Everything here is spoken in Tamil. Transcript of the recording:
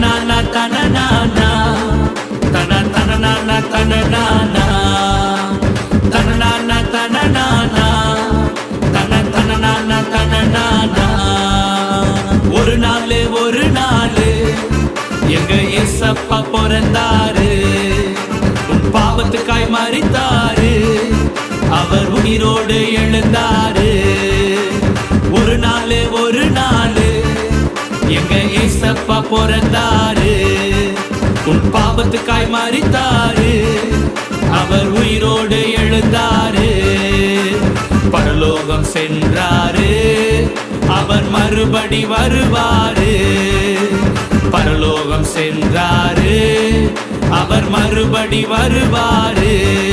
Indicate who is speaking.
Speaker 1: தனநானா தனநானா தன தனநானா தனநானா தனநானா தனநானா தன தனநானா தனநானா ஒரு நாள் ஒரு நாள். எங்க ஏசப்பா பிறந்தாரு. உன் பாவத்துக்காய் மறித்தாரு. அவர் உயிரோடு எழுந்தார். ஏசப்பா பிறந்தாரு. உன் பாவத்துக்காய் மாறித்தாரு. அவர் உயிரோடு எழுந்தாரு. பரலோகம் சென்றாரு. அவர் மறுபடி வருவாரு. பரலோகம் சென்றாரு. அவர் மறுபடி வருவாரு.